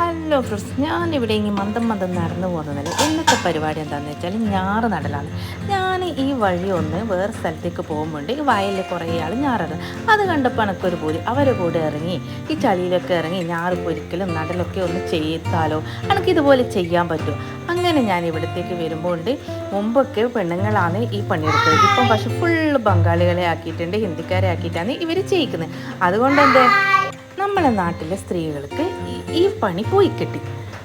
Hello friends ഞാനിവിടെ ഇങ്ങനെ മന്ദം മന്ദം നടന്നു പോകുന്നതല്ല ഇന്നത്തെ പരിപാടി എന്താണെന്ന് വെച്ചാൽ ഞാറ് നടലാണ്. ഞാൻ ഈ വഴി ഒന്ന് വേറെ സ്ഥലത്തേക്ക് പോകുമ്പോണ്ട് ഈ വയലിൽ കുറേ ആൾ ഞാറത് അത് കണ്ടപ്പോൾ എനിക്കൊരു പൂതി. അവരെ കൂടെ ഇറങ്ങി ഈ ചളിയിലൊക്കെ ഇറങ്ങി ഞാറ് പൊരിക്കലും നടലൊക്കെ ഒന്ന് ചെയ്താലോ? എനിക്ക് ഇതുപോലെ ചെയ്യാൻ പറ്റും? അങ്ങനെ ഞാൻ ഇവിടത്തേക്ക് വരുമ്പോൾ ഉണ്ട് മുമ്പൊക്കെ പെണ്ണുങ്ങളാണ് ഈ പണിയെടുത്തത് ഇപ്പം പക്ഷെ ഫുള്ള് ബംഗാളികളെ ആക്കിയിട്ടുണ്ട് ഹിന്ദിക്കാരെ ആക്കിയിട്ടാണ് ഇവർ ചെയ്യിക്കുന്നത്. അതുകൊണ്ട് എന്താ? നമ്മുടെ നാട്ടിലെ സ്ത്രീകൾക്ക് ഈ- പണി പോയി കിട്ടി.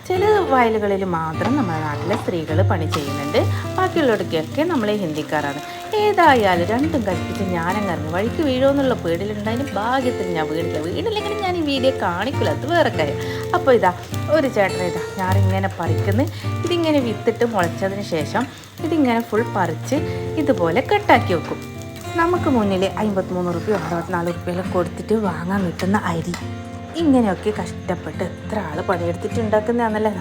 ചില വയലുകളിൽ മാത്രം നമ്മുടെ നാട്ടിലെ സ്ത്രീകൾ പണി ചെയ്യുന്നുണ്ട്. ബാക്കിയുള്ളവർക്കൊക്കെ നമ്മളെ ഹിന്ദിക്കാരാണ്. ഏതായാലും രണ്ടും കൽപ്പിച്ച് ഞാനങ്ങറിഞ്ഞു വഴിക്ക് വീഴുമെന്നുള്ള പേടിയിലുണ്ടായിരുന്നു ഭാഗ്യത്തിന് ഞാൻ വീടില്ല. വീടില്ലെങ്കിലും ഞാൻ ഈ വീഡിയോ കാണിക്കില്ല അത് വേറെ കാര്യം. അപ്പോൾ ഇതാ ഒരു ചേട്ടൻ ഇതാ ഞാനിങ്ങനെ പറിക്കുന്നു. ഇതിങ്ങനെ വിത്തിട്ട് മുളച്ചതിന് ശേഷം ഇതിങ്ങനെ ഫുൾ പറിച്ച് ഇതുപോലെ കട്ടാക്കി വെക്കും. നമുക്ക് മുന്നിൽ അമ്പത്തിമൂന്ന് റുപ്യ അറുപത്തിനാല് റുപ്യെല്ലാം കൊടുത്തിട്ട് വാങ്ങാൻ കിട്ടുന്ന അരി. ഇങ്ങനെയൊക്കെ കഷ്ടപ്പെട്ട് എത്ര ആൾ പണിയെടുത്തിട്ട് ഉണ്ടാക്കുന്നതാണല്ലേ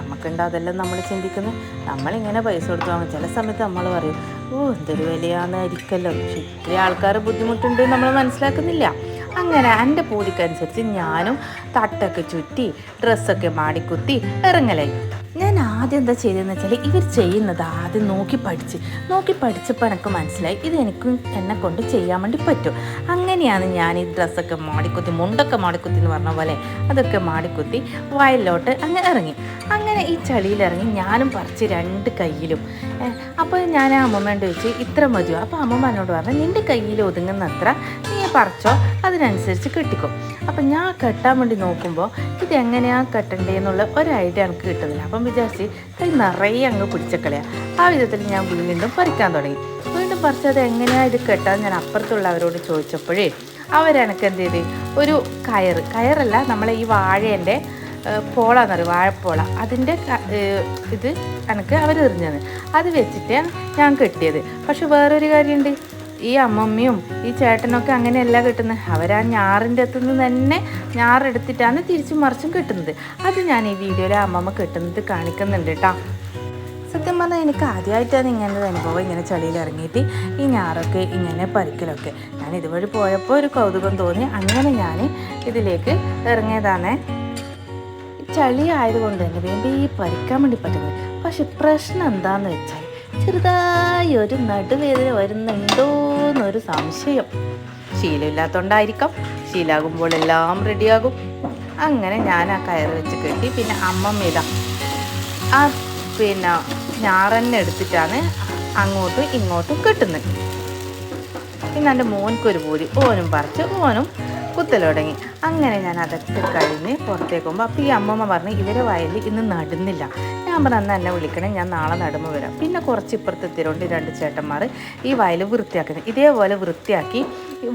അതെല്ലാം നമ്മൾ ചിന്തിക്കുന്നത് നമ്മളിങ്ങനെ പൈസ കൊടുത്ത് വാങ്ങും. ചില സമയത്ത് നമ്മൾ പറയും ഓ എന്തൊരു വിലയാണെന്നായിരിക്കല്ലോ പക്ഷെ ഇത്രയും ആൾക്കാർ ബുദ്ധിമുട്ടുണ്ട് നമ്മൾ മനസ്സിലാക്കുന്നില്ല. അങ്ങനെ എന്റെ പൂതിക്കനുസരിച്ച് ഞാനും തട്ടൊക്കെ ചുറ്റി ഡ്രസ്സൊക്കെ മാടിക്കുത്തി ഇറങ്ങലായി ഞാൻ ആദ്യം എന്താ ചെയ്തതെന്ന് വെച്ചാൽ ഇവർ ചെയ്യുന്നത് ആദ്യം നോക്കി പഠിച്ച് നോക്കി പഠിച്ചപ്പോൾ എനിക്ക് മനസ്സിലായി ഇത് എനിക്കും എന്നെ കൊണ്ട് ചെയ്യാൻ വേണ്ടി പറ്റും. അങ്ങനെയാണ് ഞാൻ ഈ ഡ്രസ്സൊക്കെ മാടിക്കുത്തി മുണ്ടൊക്കെ മാടിക്കുത്തി എന്ന് പറഞ്ഞ പോലെ അതൊക്കെ മാടിക്കുത്തി വയലിലോട്ട് അങ്ങനെ ഇറങ്ങി. അങ്ങനെ ഈ ചളിയിലിറങ്ങി ഞാനും പറിച്ച് രണ്ട് കയ്യിലും. അപ്പോൾ ഞാൻ ആ അമ്മമ്മേന്റെ ചോദിച്ചു ഇത്ര മതിയോ? അപ്പോൾ അമ്മമ്മ എന്നോട് പറഞ്ഞു നിന്റെ കയ്യിൽ ഒതുങ്ങുന്നത്ര പറിച്ചോ അതിനനുസരിച്ച് കെട്ടിക്കോ. അപ്പം ഞാൻ കെട്ടാൻ വേണ്ടി നോക്കുമ്പോൾ ഇത് എങ്ങനെയാണ് കെട്ടണ്ടേന്നുള്ള ഒരു ഐഡിയ എനിക്ക് കിട്ടുന്നില്ല. അപ്പം വിചാരിച്ച് കൈ നിറയെ അങ്ങ് പിടിച്ചക്കളയാ. ആ വിധത്തിൽ ഞാൻ വീണ്ടും പറിക്കാൻ തുടങ്ങി. വീണ്ടും പറിച്ചത് എങ്ങനെയാണ് ഇത് കെട്ടാൻ ഞാൻ അപ്പുറത്തുള്ളവരോട് ചോദിച്ചപ്പോഴേ അവരെനക്ക് എന്ത് ചെയ്ത്? ഒരു കയർ കയറല്ല നമ്മളെ ഈ വാഴേന്റെ പോളാന്ന് പറയും വാഴപ്പോള. അതിന്റെ ഇത് എനിക്ക് അവർ എറിഞ്ഞത്. അത് വെച്ചിട്ട് ഞാൻ കെട്ടിയത്. പക്ഷെ വേറൊരു കാര്യമുണ്ട്. ഈ അമ്മമ്മയും ഈ ചേട്ടനൊക്കെ അങ്ങനെയല്ല കിട്ടുന്നത് അവരാ ഞാറിന്റെ അകത്തു നിന്ന് തന്നെ ഞാറെടുത്തിട്ടാണ് തിരിച്ചും മറിച്ചും കിട്ടുന്നത്. അത് ഞാൻ ഈ വീഡിയോയിൽ അമ്മമ്മ കിട്ടുന്നത് കാണിക്കുന്നുണ്ട് കേട്ടോ. സത്യം പറഞ്ഞാൽ എനിക്ക് ആദ്യമായിട്ടാണ് ഇങ്ങനെ ഒരു അനുഭവം ഇങ്ങനെ ചളിയിൽ ഇറങ്ങിയിട്ട് ഈ ഞാറൊക്കെ ഇങ്ങനെ പരിക്കലൊക്കെ ഞാൻ ഇതുവഴി പോയപ്പോൾ ഒരു കൗതുകം തോന്നി. അങ്ങനെ ഞാൻ ഇതിലേക്ക് ഇറങ്ങിയതാണ്. ചളി ആയതുകൊണ്ട് തന്നെ വേണ്ടി ഈ പരിക്കാൻ വേണ്ടി പറ്റുന്നത്. പക്ഷെ പ്രശ്നം എന്താണെന്ന് വെച്ചാൽ ചെറുതായി ഒരു നടുവേദന വരുന്നുണ്ടോന്നൊരു സംശയം. ശീലമില്ലാത്തതുകൊണ്ടായിരിക്കാം ശീലാകുമ്പോൾ എല്ലാം റെഡിയാകും. അങ്ങനെ ഞാൻ ആ കയർ വെച്ച് കെട്ടി പിന്നെ അമ്മമ്മ ഇതാ ആ പിന്നെ ഞാറന്നെ എടുത്തിട്ടാണ് അങ്ങോട്ടും ഇങ്ങോട്ടും കെട്ടുന്നത് പിന്നെ എന്റെ മോൻക്കൊരു പൂരി ഓനും പറിച്ച് ഓനും കുത്തൽ അങ്ങനെ ഞാൻ അതൊക്കെ കഴിഞ്ഞ് പുറത്തേക്ക് പോകുമ്പോൾ അപ്പോൾ ഈ അമ്മമ്മ പറഞ്ഞ് ഇവരെ വയലിൽ ഇന്ന് നടുന്നില്ല. ഞാൻ പറഞ്ഞ അന്ന് എന്നെ വിളിക്കണേ. ഞാൻ നാളെ നടുമ്പ് വരാം. പിന്നെ കുറച്ച് ഇപ്പുറത്ത് തിരുവണ്ടി രണ്ട് ചേട്ടന്മാർ ഈ വയൽ വൃത്തിയാക്കുന്നത് ഇതേപോലെ വൃത്തിയാക്കി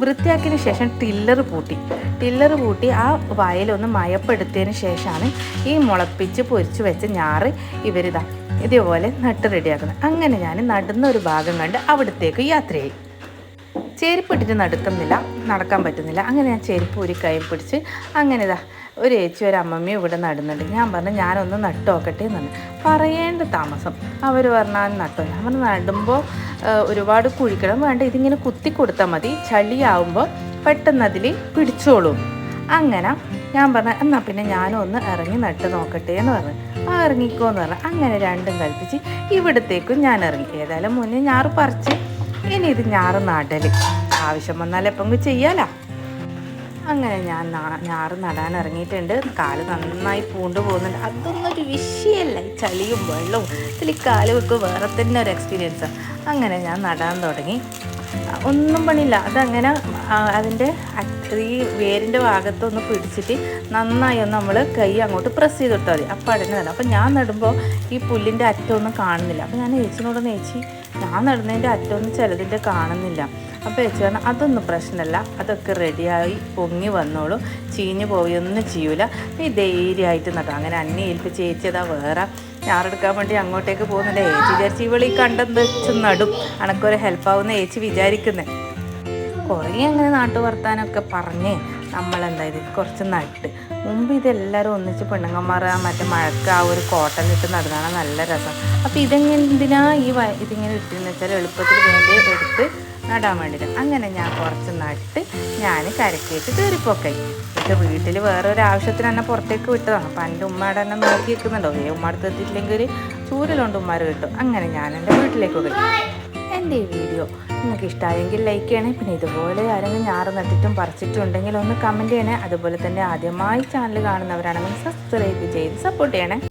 വൃത്തിയാക്കിയതിന് ശേഷം ടില്ലർ പൂട്ടി. ടില്ലർ പൂട്ടി ആ വയലൊന്ന് മയപ്പെടുത്തിയതിന് ശേഷമാണ് ഈ മുളപ്പിച്ച് പൊരിച്ച് വെച്ച ഞാറ് ഇവരിതാ ഇതേപോലെ നട്ട് റെഡിയാക്കുന്നത് അങ്ങനെ ഞാൻ നടുന്ന ഒരു ഭാഗം കണ്ട് അവിടത്തേക്ക് ചെരുപ്പിട്ടിട്ട് നടക്കുന്നില്ല നടക്കാൻ പറ്റുന്നില്ല. അങ്ങനെ ഞാൻ ചെരുപ്പ് ഒരു കൈ പിടിച്ച് അങ്ങനെ ഇതാ ഒരു ഏച്ചി ഒരു അമ്മമ്മയും ഇവിടെ നടുന്നുണ്ട്. ഞാൻ പറഞ്ഞു ഞാനൊന്ന് നട്ടു നോക്കട്ടെ എന്ന് പറഞ്ഞു പറയേണ്ട താമസം. അവർ പറഞ്ഞാൽ നട്ടു. ഞാൻ പറഞ്ഞു നടുമ്പോൾ ഒരുപാട് കുഴിക്കണം. വേണ്ട ഇതിങ്ങനെ കുത്തി കൊടുത്താൽ മതി. ചളിയാവുമ്പോൾ പെട്ടെന്ന് അതിൽ പിടിച്ചോളും. അങ്ങനെ ഞാൻ പറഞ്ഞു എന്നാൽ പിന്നെ ഞാനും ഒന്ന് ഇറങ്ങി നട്ട് നോക്കട്ടെ എന്ന് പറഞ്ഞു. ആ ഇറങ്ങിക്കോ എന്ന് പറഞ്ഞു. അങ്ങനെ രണ്ടും കൽപ്പിച്ച് ഇവിടത്തേക്കും ഞാൻ ഇറങ്ങി. ഏതായാലും മുന്നേ ഞാറ് പറിച്ച് ഇനി ഇത് ഞാറ് നടൽ. ആവശ്യം വന്നാൽ എപ്പം ചെയ്യാലോ? അങ്ങനെ ഞാൻ ഞാറ് നടാൻ ഇറങ്ങിയിട്ടുണ്ട്. കാൽ നന്നായി പൂണ്ട് പോകുന്നുണ്ട്. അതൊന്നും ഒരു വിഷയമല്ല ഈ ചളിയും വെള്ളവും ഇതിൽ കാൽ വെക്കും വേറെ തന്നെ ഒരു എക്സ്പീരിയൻസാണ് അങ്ങനെ ഞാൻ നടാൻ തുടങ്ങി. ഒന്നും പണിയില്ല. അതങ്ങനെ അതിന്റെ ഈ വേരിന്റെ ഭാഗത്തൊന്ന് പിടിച്ചിട്ട് നന്നായി ഒന്ന് നമ്മൾ കൈ അങ്ങോട്ട് പ്രസ് ചെയ്ത് കൊടുത്താൽ മതി. അപ്പോൾ അടഞ്ഞു തരാം അപ്പോൾ ഞാൻ നടുമ്പോൾ ഈ പുല്ലിന്റെ അറ്റമൊന്നും കാണുന്നില്ല. അപ്പോൾ ഞാൻ ഏച്ചിനോട് നേച്ചി ഞാൻ നടുന്നതിന്റെ അറ്റമൊന്നും ചിലതിന്റെ കാണുന്നില്ല. അപ്പോൾ ചേച്ചി പറഞ്ഞു അതൊന്നും പ്രശ്നമല്ല അതൊക്കെ റെഡിയായി പൊങ്ങി വന്നോളൂ. ചീഞ്ഞ് പോയൊന്നും ചെയ്യൂല. നീ ധൈര്യമായിട്ട് നട്ടോ അങ്ങനെ അന്നെ ഏൽപ്പിച്ച് ചേച്ചിയതാ വേറെ ഞാറെടുക്കാൻ വേണ്ടി അങ്ങോട്ടേക്ക് പോകുന്നുണ്ട്. ഏച്ചി വിചാരിച്ച് ഇവളീ കണ്ടെന്ന് വെച്ച് നടും. അനക്കൊരു ഹെൽപ്പാവുന്ന ഏച്ചി വിചാരിക്കുന്നത് കുറേ അങ്ങനെ നാട്ടു വർത്താനമൊക്കെ പറഞ്ഞ് നമ്മളെന്തായത് കുറച്ച് നട്ട്. മുമ്പ് ഇതെല്ലാവരും ഒന്നിച്ച് പെണ്ണുങ്ങന്മാർ മറ്റേ മഴക്ക് ആ ഒരു കോട്ടനിട്ട് നടന്നാണ് നല്ല രസം. അപ്പോൾ ഇതെങ്ങനെ എന്തിനാ ഈ ഇതിങ്ങനെ ഇട്ടെന്ന് വെച്ചാൽ എളുപ്പത്തിൽ വേണ്ടി എടുത്ത് നടാൻ വേണ്ടിയിട്ട് അങ്ങനെ ഞാൻ കുറച്ച് നട്ട് ഞാൻ കരക്കേറ്റ് കയറിപ്പോക്കായി. എന്നിട്ട് വീട്ടിൽ വേറെ ഒരു ആവശ്യത്തിന് എന്നെ പുറത്തേക്ക് വിട്ടതാണ്. അപ്പം എന്റെ ഉമ്മയുടെ എന്നെ നോക്കി നിൽക്കുന്നുണ്ടോ. ഏ ഉമ്മ അടുത്ത് എത്തിയില്ലെങ്കിൽ ഒരു ചൂരലുണ്ട് ഉമ്മാർ കിട്ടും. അങ്ങനെ ഞാൻ എന്റെ വീട്ടിലേക്ക് പോയി. എന്റെ ഈ വീഡിയോ. നിങ്ങൾക്ക് ഇഷ്ടമായെങ്കിൽ ലൈക്ക് ചെയ്യണേ. പിന്നെ ഇതുപോലെ ആരെങ്കിലും ഞാറ് നട്ടിട്ടും പറിച്ചിട്ടുണ്ടെങ്കിൽ ഒന്ന് കമന്റ് ചെയ്യണേ. അതുപോലെ തന്നെ ആദ്യമായി ചാനൽ കാണുന്നവരാണെങ്കിൽ സബ്സ്ക്രൈബ് ചെയ്ത് സപ്പോർട്ട് ചെയ്യണേ.